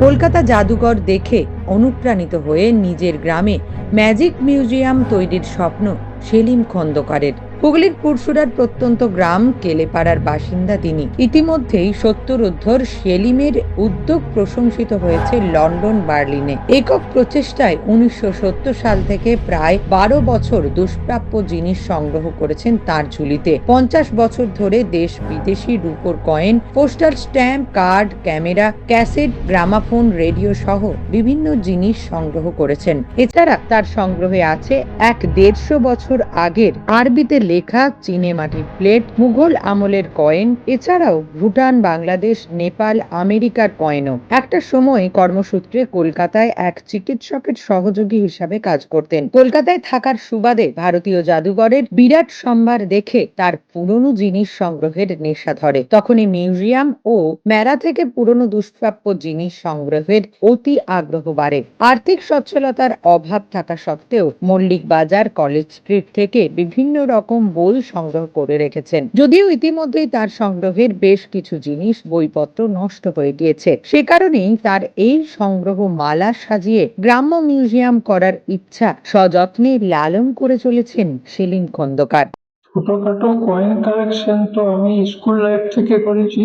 কলকাতা জাদুঘর দেখে অনুপ্রাণিত হয়ে নিজের গ্রামে ম্যাজিক মিউজিয়াম তৈরির স্বপ্ন সেলিম খন্দকারের। হুগলির পুরসুরার প্রত্যন্ত গ্রাম কেলেপাড়ার বাসিন্দা তিনি। ইতিমধ্যেই সত্তরোদ্ধর সেলিমের উদ্যোগ প্রশংসিত হয়েছে লন্ডন, বার্লিনে। একক প্রচেষ্টায় উনিশশো সত্তর সাল থেকে প্রায় বারো বছর দুষ্প্রাপ্য জিনিস সংগ্রহ করেছেন তার ঝুলিতে। পঞ্চাশ বছর ধরে দেশ বিদেশি রুপোর coin, postal stamp, card, camera, cassette, gramophone, radio সহ বিভিন্ন জিনিস সংগ্রহ করেছেন। এছাড়া তার সংগ্রহে আছে এক দেড়শো বছর আগের আরবিতে লেখা চীনে মাটির প্লেট, মুঘল আমলের কয়েন, এছাড়াও ভুটান, বাংলাদেশ, নেপাল, আমেরিকার কয়েনও। একটা সময় কর্মসূত্রে কলকাতায় এক চিকিৎসকের সহযোগী হিসাবে কাজ করতেন। কলকাতায় থাকার সুবাদে ভারতীয় জাদুঘরের বিরাট সম্ভার দেখে তার পুরনো জিনিস সংগ্রহের নেশা ধরে। তখনই মিউজিয়াম ও মেলা থেকে পুরনো দুষ্প্রাপ্য জিনিস সংগ্রহের অতি আগ্রহ বাড়ে। আর্থিক সচ্ছলতার অভাব থাকা সত্ত্বেও মল্লিক বাজার, কলেজ স্ট্রিট থেকে বিভিন্ন রকম বই সংগ্রহ করে রেখেছেন। যদিও ইতিমধ্যেই তার সংগ্রহের বেশ কিছু জিনিস বইপত্র নষ্ট হয়ে গিয়েছে। সে কারণেই তার এই সংগ্রহ মালা সাজিয়ে গ্রাম্য মিউজিয়াম করার ইচ্ছা সযত্নে লালন করে চলেছেন সেলিম খন্দকার। ছোটখাটো কয়েন কালেকশন তো আমি স্কুল লাইফ থেকে করেছি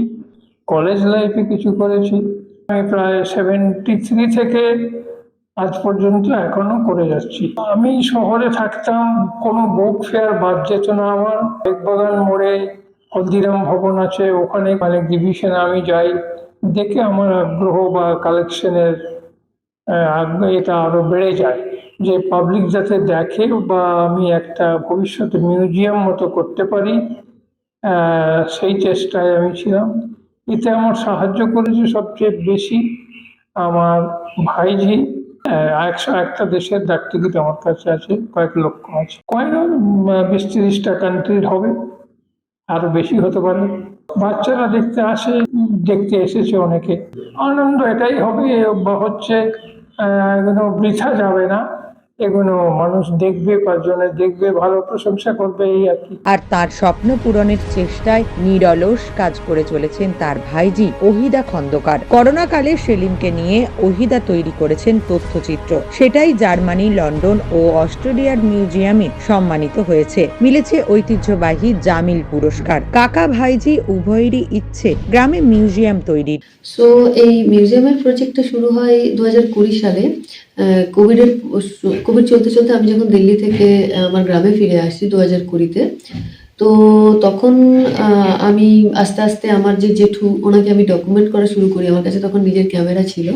কলেজ লাইফে কিছু করেছি। প্রায় সেভেন্টি থ্রি থেকে আজ পর্যন্ত এখনও করে যাচ্ছি। আমি শহরে থাকতাম, কোনো বুক ফেয়ার বাদ যেত না আমার। বাগান মোড়ে হলদিরাম ভবন আছে, ওখানে অনেক ডিভিশনে আমি যাই। দেখে আমার আগ্রহ বা কালেকশনের এটা আরও বেড়ে যায়। যে পাবলিক যাতে দেখে বা আমি একটা ভবিষ্যতে মিউজিয়াম মতো করতে পারি সেই চেষ্টায় আমি ছিলাম। এতে আমার সাহায্য করেছে সবচেয়ে বেশি আমার ভাইঝি। একশো একটা দেশের ডাকটিকিট আমার কাছে আছে, কয়েক লক্ষ আছে। কয়েক বিশ তিরিশটা কান্ট্রির হবে, আরও বেশি হতে পারে। বাচ্চারা দেখতে আসে, দেখতে এসেছে অনেকে। আনন্দ এটাই হবে, বা হচ্ছে এগুলো বৃথা যাবে না। এগুলো মানুষ দেখবে পাঁচজনে দেখবে ভালো প্রশংসা করবে এই আর কি। আর তার স্বপ্ন পূরণের চেষ্টায় নিরলস কাজ করে চলেছেন তার ভাইজি ওহিদা খন্দকার। করোনাকালে সেলিমকে নিয়ে ওহিদা তৈরি করেছেন তথ্যচিত্র। সেটাই জার্মানি লন্ডন ও অস্ট্রেলিয়ার মিউজিয়ামে সম্মানিত হয়েছে। মিলেছে ঐতিহ্যবাহী জামিল পুরস্কার। কাকা ভাইজি উভয়েরই ইচ্ছে গ্রামে মিউজিয়াম তৈরির। সো এই মিউজিয়ামের প্রজেক্টটা শুরু হয় দু হাজার কুড়ি সালে। কোভিডের কোভিড চলতে চলতে আমি যখন দিল্লি থেকে আমার গ্রামে ফিরে আসছি দু হাজার কুড়িতে, তো তখন আমি আস্তে আস্তে আমার যে জেঠু, ওনাকে আমি ডকুমেন্ট করা শুরু করি। আমার কাছে তখন নিজের ক্যামেরা ছিল।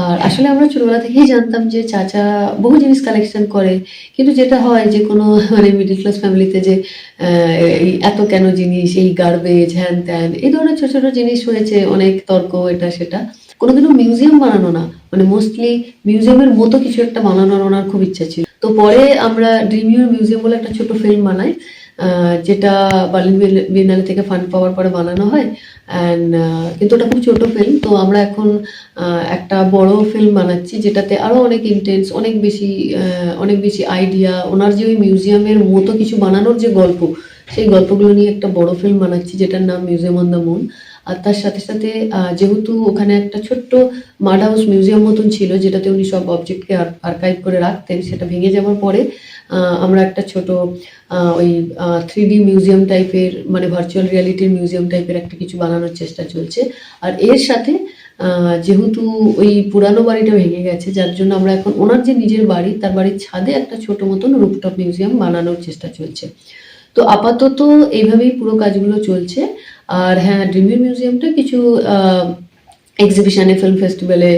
আর আসলে আমরা ছোটবেলা থেকেই জানতাম যে চাচা বহু জিনিস কালেকশন করে। কিন্তু যেটা হয় যে কোনো মানে মিডল ক্লাস ফ্যামিলিতে যে এই এত কেন জিনিস, এই গার্বেজ হ্যান ত্যান, এই ধরনের ছোট ছোট জিনিস হয়েছে, অনেক তর্ক, এটা সেটা। কোনোদিনও মিউজিয়াম বানানো না। মানে মোস্টলি মিউজিয়ামের মতো কিছু একটা বানানোর ওনার খুব ইচ্ছা ছিল। তো পরে আমরা ড্রিমিউর মিউজিয়াম বলে একটা ছোট ফিল্ম বানাই যেটা বার্লিন বিনালে থেকে ফান্ড পাওয়ার পরে বানানো হয়। অ্যান্ড কিন্তু ওটা খুব ছোট ফিল্ম তো আমরা এখন একটা বড় ফিল্ম বানাচ্ছি, যেটাতে আরও অনেক ইন্টেন্স অনেক বেশি অনেক বেশি আইডিয়া ওনার যে ওই মিউজিয়ামের মতো কিছু বানানোর যে গল্প, সেই গল্পগুলো নিয়ে একটা বড় ফিল্ম বানাচ্ছি, যেটার নাম মিউজিয়াম অন দ্য মুন আর তার সাথে সাথে যেহেতু ওখানে একটা ছোট্ট মাড হাউস মিউজিয়াম মতন ছিল, যেটাতে উনি সব অবজেক্টকে আর্কাইভ করে রাখতেন, সেটা ভেঙে যাওয়ার পরে আমরা একটা ছোট ওই থ্রি ডি মিউজিয়াম টাইপের মানে ভার্চুয়াল রিয়ালিটির মিউজিয়াম টাইপের একটা কিছু বানানোর চেষ্টা চলছে। আর এর সাথে যেহেতু ওই পুরানো বাড়িটা ভেঙে গেছে, যার জন্য আমরা এখন ওনার যে নিজের বাড়ি, তার বাড়ির ছাদে একটা ছোট মতন রুপটপ মিউজিয়াম বানানোর চেষ্টা চলছে। তো আপাতত এইভাবেই পুরো কাজগুলো চলছে। আর হ্যাঁ ড্রিমের মিউজিয়ামটা কিছু এক্সিবিশনে ফিল্ম ফেস্টিভ্যালে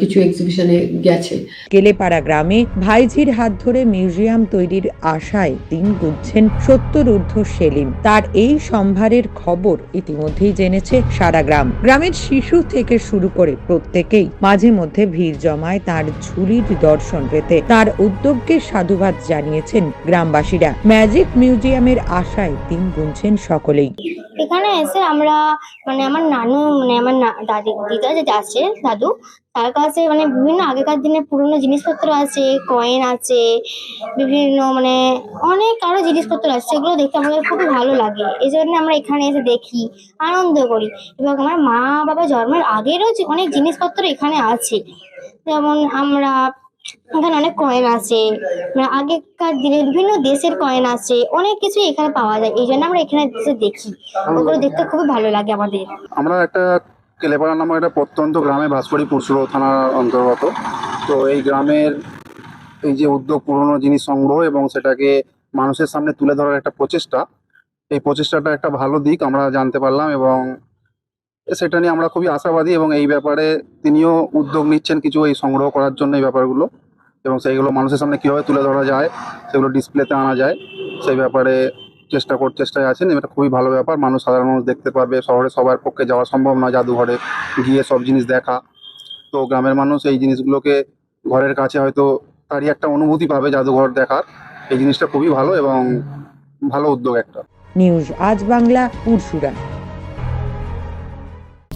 কিছু এক্সিবিশনে গেছে। কেলেপাড়া গ্রামে ভাইঝির হাত ধরে মিউজিয়াম তৈরির আশায় দিন গুনছেন সত্তর ঊর্ধ্ব সেলিম। তার এই সম্ভারের খবর ইতিমধ্যেই জেনেছে সারা গ্রাম। গ্রামের শিশু থেকে শুরু করে প্রত্যেকেই মাঝে মধ্যে ভিড় জমায় তার ঝুলির দর্শন পেতে। তার উদ্যোগকে সাধুবাদ জানিয়েছেন গ্রামবাসীরা। ম্যাজিক মিউজিয়ামের আশায় দিন গুনছেন সকলেই। এখানে এসে আমরা মানে আমার নানু মানে আমার দাদি, দিদা যেটা আছে দাদু, তার কাছে মানে বিভিন্ন আগেকার দিনের পুরনো জিনিসপত্র আছে কয়েন আছে, বিভিন্ন মানে অনেক আরও জিনিসপত্র আছে, সেগুলো দেখতে আমাদের খুবই ভালো লাগে। এই জন্য আমরা এখানে এসে দেখি, আনন্দ করি। এবং আমার মা বাবা জন্মের আগেরও যে অনেক জিনিসপত্র এখানে আছে। যেমন আমরা এখানে অনেক কয়েন আছে। মানে আগেকার দিনে বিভিন্ন দেশের কয়েন আছে। অনেক কিছু এখানে পাওয়া যায়। এই জন্য আমরা এখানে দেখি। ওগুলো দেখতে খুবই ভালো লাগে আমাদের। আমরা একটা কেলেপাড়া নামক একটা প্রত্যন্ত গ্রামে বাস পুরসুর থানার অন্তর্গত। তো এই গ্রামের এই যে উদ্যোগ, পুরনো জিনিস সংগ্রহ এবং সেটাকে মানুষের সামনে তুলে ধরার একটা প্রচেষ্টা, এই প্রচেষ্টাটা একটা ভালো দিক, আমরা জানতে পারলাম এবং সেটা নিয়ে আমরা খুবই আশাবাদী এবং এই ব্যাপারে তিনিও উদ্যোগ নিচ্ছেন কিছু এই সংগ্রহ করার জন্য এই ব্যাপারগুলো। এবং সেইগুলো মানুষের সামনে কীভাবে তুলে ধরা যায়, সেগুলো ডিসপ্লেতে আনা যায়, সেই ব্যাপারে চেষ্টা কর, চেষ্টায় আছেন। এটা খুবই ভালো ব্যাপার। মানুষ সাধারণ মানুষ দেখতে পারবে। শহরে সবার পক্ষে যাওয়া সম্ভব নয় জাদুঘরে গিয়ে সব জিনিস দেখা। তো গ্রামের মানুষ এই জিনিসগুলোকে ঘরের কাছে হয়তো তারই একটা অনুভূতি পাবে জাদুঘর দেখার। এই জিনিসটা খুবই ভালো এবং ভালো উদ্যোগ একটা। নিউজ আজ বাংলা পুরসুরা